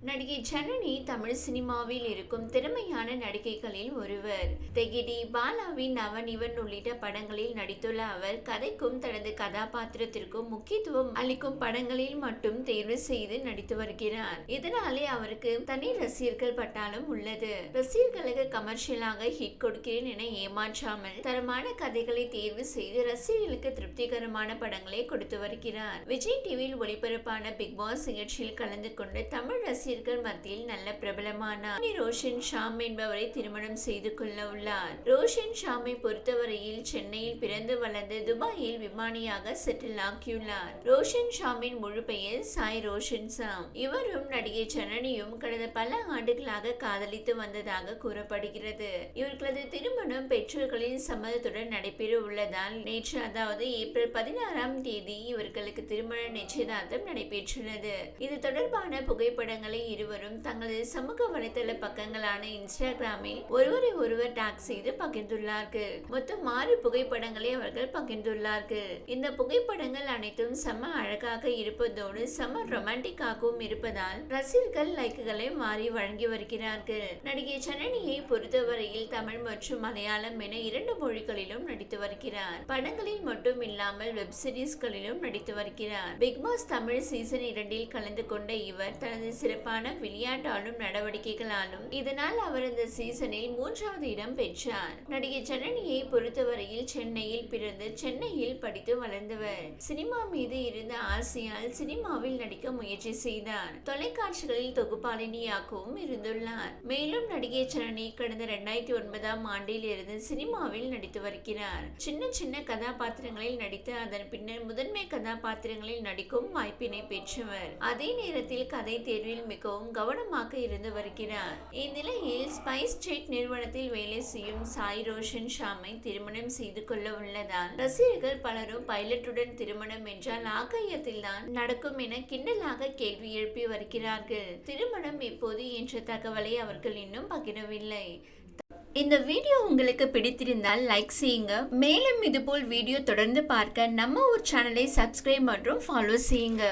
நடிகை ஜனனி தமிழ் சினிமாவில் இருக்கும் திறமையான நடிகைகளில் ஒருவர். தெகிடி பாலாவின் அவன் உள்ளிட்ட படங்களில் நடித்துள்ள அவர் கதைக்கும் தனது கதாபாத்திரத்திற்கும் முக்கியத்துவம் அளிக்கும் படங்களில் மட்டும் தேர்வு செய்து நடித்து வருகிறார். இதனாலே அவருக்கு தனி ரசிகர்கள் பட்டாலும் உள்ளது. ரசிகர்களுக்கு கமர்ஷியலாக ஹிட் கொடுக்கிறேன் என ஏமாற்றாமல் தரமான கதைகளை தேர்வு செய்து ரசிகர்களுக்கு திருப்திகரமான படங்களை கொடுத்து வருகிறார். விஜய் டிவியில் ஒளிபரப்பான பிக் பாஸ் நிகழ்ச்சியில் கலந்து கொண்டு தமிழ் ரசிகர்கள் மத்தியில் நல்ல பிரபலமான ரோஷன் ஷாம் என்பவரை திருமணம் செய்து கொள்ள உள்ளார். ரோஷன் ஷாமை பொறுத்தவரையில் சென்னையில் பிறந்து வளர்ந்து துபாயில் விமானியாக செட்டில் ஆக்கியுள்ளார். ரோஷன் ஷாமின் முழு பெயர் சாய் ரோஷன் ஷாம். இவரும் நடிகை ஜனனியும் கடந்த பல ஆண்டுகளாக காதலித்து வந்ததாக கூறப்படுகிறது. இவர்களது திருமணம் பெற்றோர்களின் சம்மதத்துடன் நடைபெற உள்ளதால் நேற்று அதாவது ஏப்ரல் பதினாறாம் தேதி இவர்களுக்கு திருமண நிச்சயதார்த்தம் நடைபெற்றுள்ளது. இது தொடர்பான புகைப்படங்களை இருவரும் தங்களது சமூக வலைதள பக்கங்களான இன்ஸ்டாகிராமில் ஒருவரை ஒருவர் டாக் செய்து பகிர்ந்துள்ளார்கள். மொத்தம் ஆறு புகைப்படங்களை அவர்கள் பகிர்ந்துள்ளார்கள். இந்த புகைப்படங்கள் அனைத்தும் செம அழகாக இருப்பதோடு செம ரொமான்டிக்காகவும் இருப்பதால் ரசிகர்கள் லைக்குகளை மாறி வழங்கி வருகிறார்கள். நடிகை சனனியை பொறுத்தவரையில் தமிழ் மற்றும் மலையாளம் என இரண்டு மொழிகளிலும் நடித்து வருகிறார். படங்களில் மட்டும் இல்லாமல் வெப் சீரிஸ்களிலும் நடித்து வருகிறார். பிக் பாஸ் தமிழ் சீசன் இரண்டில் கலந்து கொண்ட இவர் தனது சிறப்பு சிறப்பான விளையாட்டாலும் நடவடிக்கைகளாலும் இதனால் அவர் இந்த சீசனில் மூன்றாவது இடம் பெற்றார். நடிகை ஜனனியை பொறுத்தவரையில் சென்னையில் பிறந்து சென்னையில் படித்து வளர்ந்தவர். சினிமா மீது இருந்த ஆசையால் சினிமாவில் நடிக்க முயற்சி செய்தார். தொலைக்காட்சிகளில் தொகுப்பாளினியாகவும் இருந்துள்ளார். மேலும் நடிகை ஜனனி கடந்த இரண்டாயிரத்தி ஒன்பதாம் ஆண்டில் இருந்து சினிமாவில் நடித்து வருகிறார். சின்ன சின்ன கதாபாத்திரங்களில் நடித்து அதன் பின்னர் முதன்மை கதாபாத்திரங்களில் நடிக்கும் வாய்ப்பினை பெற்றவர். அதே நேரத்தில் கதை தேர்வில் மிகவும் கவனமாக இருந்து வருகிறார். இந்நிலையில் ஸ்பைஸ் ஜெட் நிறுவனத்தில் வேலை செய்யும் சாய் ரோஷன் ஷாமை திருமணம் செய்து கொள்ள உள்ளதால் ரசிகர்கள் பலரும் பைலட்டுடன் திருமணம் என்றால் ஆகாயத்தில் தான் நடக்கும் என கிண்டலாக கேள்வி எழுப்பி வருகிறார்கள். திருமணம் எப்போது என்ற தகவலை அவர்கள் இன்னும் பகிரவில்லை. இந்த வீடியோ உங்களுக்கு பிடித்திருந்தால் லைக் செய்யுங்க. மேலும் இதுபோல் வீடியோ தொடர்ந்து பார்க்க நம்ம ஒரு சேனலை சப்ஸ்கிரைப் மற்றும் ஃபாலோ செய்யுங்க.